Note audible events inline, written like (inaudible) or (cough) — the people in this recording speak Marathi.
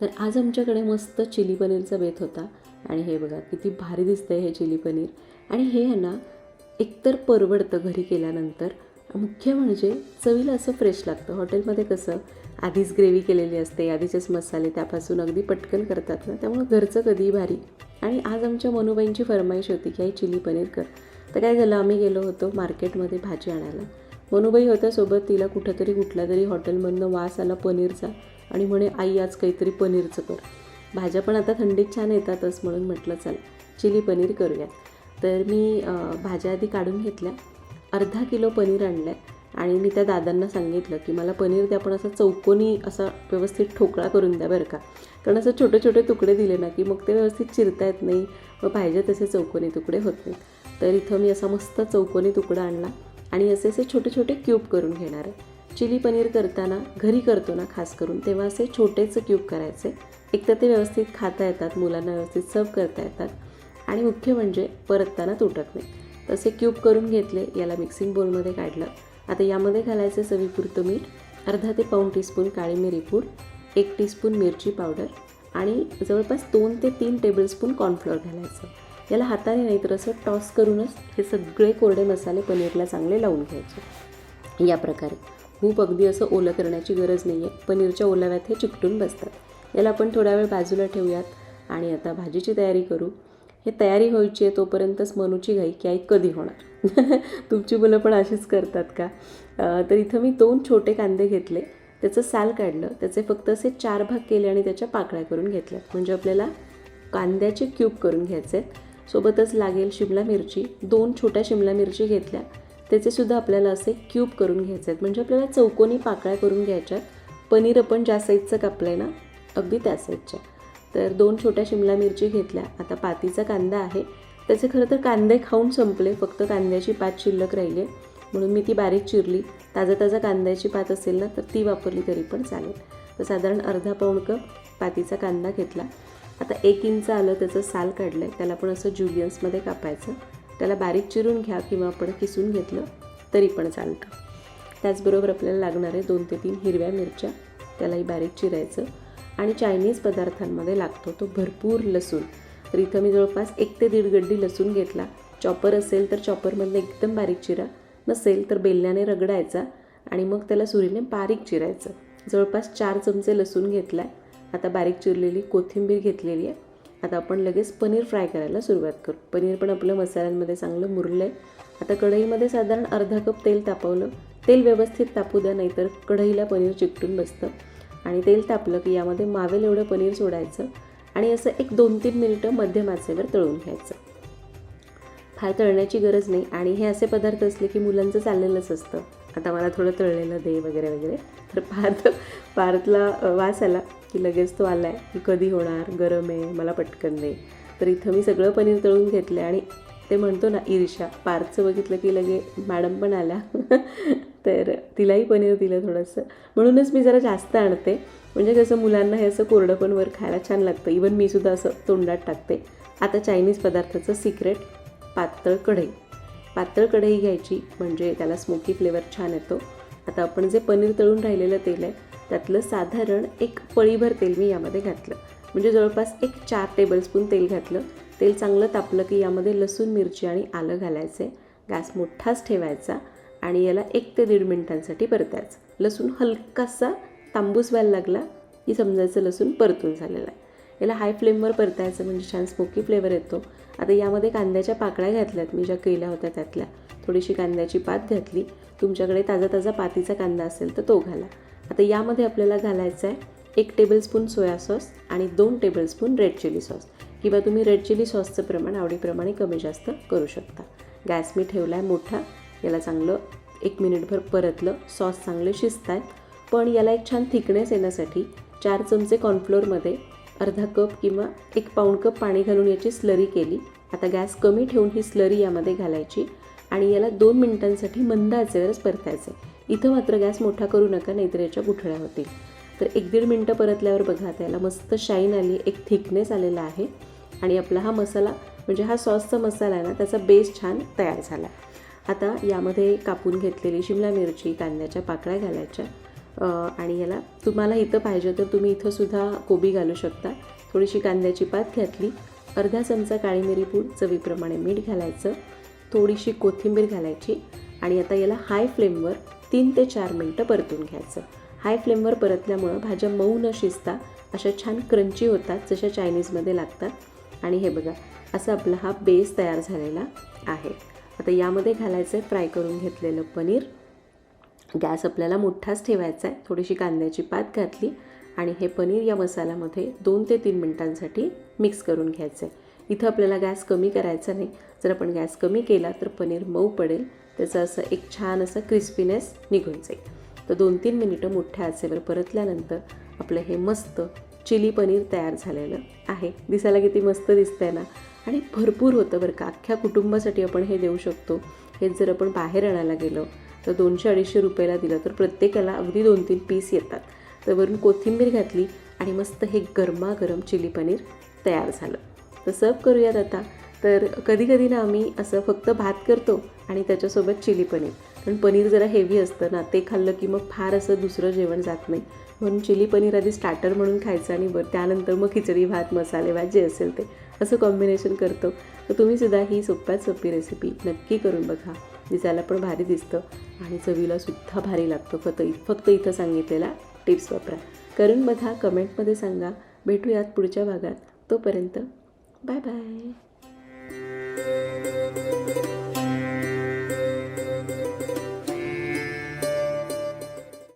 तर आज आमच्याकडे मस्त चिली पनीरचा बेत होता. आणि हे बघा किती भारी दिसतं आहे हे चिली पनीर. आणि हे आहे ना एकतर परवडतं घरी केल्यानंतर. मुख्य म्हणजे चवीला असं फ्रेश लागतं. हॉटेलमध्ये कसं आधीच ग्रेव्ही केलेली असते आधीचेच मसाले त्यापासून अगदी पटकन करतात ना त्यामुळं घरचं कधीही भारी. आणि आज आमच्या मनुबाईंची फरमाईश होती की आई चिली पनीर कर. तर काय झालं आम्ही गेलो होतो मार्केटमध्ये भाजी आणायला. मनुबाई होत्या सोबत तिला कुठंतरी कुठल्या तरी हॉटेलमधनं वास आला पनीरचा आणि म्हणे आई आज काहीतरी पनीरचं कर. भाज्या पण आता थंडीत छान येतातच म्हणून म्हटलं चल चिली पनीर करूया. तर मी भाज्या आधी काढून घेतल्या अर्धा किलो पनीर आणलं आहे आणि मी त्या दादांना सांगितलं की मला पनीर द्या पण असं चौकोनी असा व्यवस्थित ठोकळा करून द्या बरं का. कारण असं छोटे छोटे तुकडे दिले ना की मग ते व्यवस्थित चिरता येत नाही व पाहिजे तसे चौकोनी तुकडे होत नाहीत. तर इथं मी असा मस्त चौकोनी तुकडा आणला आणि असे असे छोटे छोटे क्यूब करून घेणार. आहे चिली पनीर करताना घरी करतो ना खास करून तेव्हा असे छोटेच क्यूब करायचे. एक तर ते व्यवस्थित खाता येतात मुलांना व्यवस्थित सर्व करता येतात. आणि मुख्य म्हणजे परतताना तुटत नाही तसे क्यूब करून घेतले याला मिक्सिंग बोलमध्ये काढलं. आता यामध्ये घालायचं चवीपुरतं मीठ अर्धा ते पाऊण टीस्पून काळी मिरी पूड एक टीस्पून मिरची पावडर आणि जवळपास दोन ते तीन टेबलस्पून कॉर्नफ्लोअर घालायचं. याला हाताने नाही तर असं टॉस करूनच हे सगळे कोरडे मसाले पनीरला चांगले लावून घ्यायचे. या प्रकारे. खूप अगदी असं ओलं करण्याची गरज नाही आहे पनीरच्या ओलाव्यात हे चिकटून बसतात. याला आपण थोडा वेळ बाजूला ठेवूयात आणि आता भाजीची तयारी करू. हे तयारी व्हायची आहे तोपर्यंतच मनूची घाई की आई कधी होणार? (laughs) तुमची मुलं पण अशीच करतात का? तर इथं मी दोन छोटे कांदे घेतले. त्याचं साल काढलं. त्याचे फक्त असे चार भाग केले आणि त्याच्या पाकळ्या करून घेतल्या म्हणजे आपल्याला कांद्याचे क्यूब करून घ्यायचे आहेत. सोबतच लागेल शिमला मिरची. दोन छोट्या शिमला मिरची घेतल्या. त्याचेसुद्धा आपल्याला असे क्यूब करून घ्यायचे आहेत. म्हणजे आपल्याला चौकोनी पाकळ्या करून घ्यायच्या पनीर आपण ज्या साईजचं कापलं आहे ना अगदी त्या साईजच्या तर दोन छोट्या शिमला मिरची घेतल्या. आता पातीचा कांदा आहे. त्याचे खरं तर कांदे खाऊन संपले. फक्त कांद्याची पात शिल्लक राहिली आहे. म्हणून मी ती बारीक चिरली. ताजा ताजा कांद्याची पात असेल ना तर ती वापरली तरी पण चालेल. तर साधारण अर्धा पाऊण कप पातीचा कांदा घेतला. आता एक इंच आलं त्याचं साल काढलं आहे त्याला पण असं जुलियन्समध्ये कापायचं. त्याला बारीक चिरून घ्या किंवा आपण किसून घेतलं तरी पण चालतं. त्याचबरोबर आपल्याला लागणारे दोन ते तीन हिरव्या मिरच्या. त्यालाही बारीक चिरायचं. आणि चायनीज पदार्थांमध्ये लागतो तो भरपूर लसूण. तर इथं मी जवळपास एक ते दीड गड्डी लसूण घेतला. चॉपर असेल तर चॉपरमधनं एकदम बारीक चिरा. नसेल तर बेलण्याने रगडायचा. आणि मग त्याला सुरीने बारीक चिरायचं. जवळपास चार चमचे लसूण घेतला आहे आता बारीक चिरलेली कोथिंबीर घेतलेली आहे. आता आपण लगेच पनीर फ्राय करायला सुरुवात करू. पनीर पण आपलं मसाल्यांमध्ये चांगलं मुरलं आहे आता कढईमध्ये साधारण अर्धा कप तेल तापवलं. तेल व्यवस्थित तापू द्या नाहीतर कढईला पनीर चिकटून बसतं. आणि तेल तापलं की यामध्ये मावेल एवढं पनीर सोडायचं आणि असं एक दोन तीन मिनिटं मध्यम आचेवर तळून घ्यायचं. फार तळण्याची गरज नाही. आणि हे असे पदार्थ असले की मुलांचं चाललेलंच असतं. आता मला थोडं तळलेलं दे वगैरे वगैरे. तर पार्थ पार्थला वास आला की लगेच तो आला आहे की कधी होणार गरम आहे मला पटकन दे. तर इथं मी सगळं पनीर तळून घेतलं आणि ते म्हणतो ना ईर्षा पार्थचं बघितलं की लगे मॅडम पण आल्या. (laughs) तर तिलाही पनीर दिलं थोडंसं. म्हणूनच मी जरा जास्त आणते. म्हणजे कसं मुलांना हे असं कोरडं पण वर खायला छान लागतं. इवन मी सुद्धा असं तोंडात टाकते. आता चायनीज पदार्थाचं सिक्रेट पातळ कढई. पातळ कढई घ्यायची म्हणजे त्याला स्मोकी फ्लेवर छान येतो. आता आपण जे पनीर तळून राहिलेलं तेल आहे त्यातलं साधारण एक पळीभर तेल मी यामध्ये घातलं. म्हणजे जवळपास एक चार टेबलस्पून तेल घातलं. तेल चांगलं तापलं की यामध्ये लसूण मिरची आणि आलं घालायचे गॅस मोठाच ठेवायचा आणि याला एक ते दीड मिनिटांसाठी परतायचं. लसूण हलकासा तांबूस व्हायला लागला की समजायचं लसूण परतून झालेलं आहे. याला हाय फ्लेमवर परतायचं म्हणजे छान स्मोकी फ्लेवर येतो. आता यामध्ये कांद्याच्या पाकळ्या घातल्यात मी ज्या केल्या होत्या त्यातल्या. थोडीशी कांद्याची पात घातली. तुमच्याकडे ताजा ताजा पातीचा कांदा असेल तर तो घाला. आता यामध्ये आपल्याला घालायचा आहे एक टेबलस्पून सोया सॉस आणि दोन टेबलस्पून रेड चिली सॉस किंवा तुम्ही रेड चिली सॉसचं प्रमाण आवडीप्रमाणे कमी जास्त करू शकता. गॅस मी ठेवला आहे मोठा. याला चांगलं एक मिनिटभर परतलं. सॉस चांगले शिजत आहेत पण याला एक छान थिकनेस येण्यासाठी चार चमचे कॉर्नफ्लोअरमध्ये अर्धा कप किंवा एक पाऊण कप पाणी घालून याची स्लरी केली. आता गॅस कमी ठेवून ही स्लरी यामध्ये घालायची आणि याला दोन मिनिटांसाठी मंद आचेवरच परतायचं. इथं मात्र गॅस मोठा करू नका नाहीतर याच्या गुठळ्या होतील. तर एक दीड मिनटं परतल्यावर बघा त्याला मस्त शाईन आली एक थिकनेस आलेला आहे. आणि आपला हा मसाला म्हणजे हा सॉसचा मसाला आहे ना त्याचा बेस छान तयार झाला. आता यामध्ये कापून घेतलेली शिमला मिरची कांद्याच्या पाकळ्या घालायच्या. आणि याला तुम्हाला इथं पाहिजे तर तुम्ही इथंसुद्धा कोबी घालू शकता. थोडीशी कांद्याची पात घातली. अर्धा चमचा काळी मिरी पूड चवीप्रमाणे मीठ घालायचं. थोडीशी कोथिंबीर घालायची. आणि आता याला हाय फ्लेमवर तीन ते चार मिनटं परतून घ्यायचं. हाय फ्लेमवर परतल्यामुळं भाज्या मऊ न शिजता अशा छान क्रंची होतात जशा चायनीजमध्ये लागतात. आणि हे बघा असा आपला हा बेस तयार झालेला आहे. आता यामध्ये घालायचं आहे फ्राय करून घेतलेलं पनीर. गॅस आपल्याला मोठाच ठेवायचा आहे थोडीशी कांद्याची पात घातली आणि हे पनीर या मसाल्यामध्ये दोन ते तीन मिनटांसाठी मिक्स करून घ्यायचं आहे इथं आपल्याला गॅस कमी करायचा नाही. जर आपण गॅस कमी केला तर पनीर मऊ पडेल. त्याचं असं एक छान असं क्रिस्पीनेस निघून जाईल. तर दोन तीन मिनिटं मोठ्या आचेवर परतल्यानंतर आपलं हे मस्त चिली पनीर तयार झालेलं आहे. दिसायला किती मस्त दिसतंय ना? आणि भरपूर होतं बरं का. अख्ख्या कुटुंबासाठी आपण हे देऊ शकतो. हेच जर आपण बाहेर आणायला गेलो तर दोनशे अडीचशे रुपयाला दिलं. तर प्रत्येकाला अगदी दोन तीन पीस येतात. तर वरून कोथिंबीर घातली आणि मस्त हे गरमागरम चिली पनीर तयार झालं. तर सर्व करूयात आता. तर कधीकधी ना आम्ही असं फक्त भात करतो आणि त्याच्यासोबत चिली पनीर. कारण पनीर जरा हेवी असतं ना ते खाल्लं की मग फार असं दुसरं जेवण जात नाही. म्हणून चिली पनीर आधी स्टार्टर म्हणून खायचं आणि बरं त्यानंतर मग खिचडी भात मसाले भात जे असेल ते. असं कॉम्बिनेशन करतो. तर तुम्ही सुद्धा ही सोप्यात सोपी रेसिपी नक्की करून बघा. दिसायला पण भारी दिसतं. आणि चवीला सुद्धा भारी लागतं. फक्त फक्त इथं सांगितलेला टिप्स वापरा. करून बघा कमेंटमध्ये सांगा. भेटूयात पुढच्या भागात. तोपर्यंत बाय बाय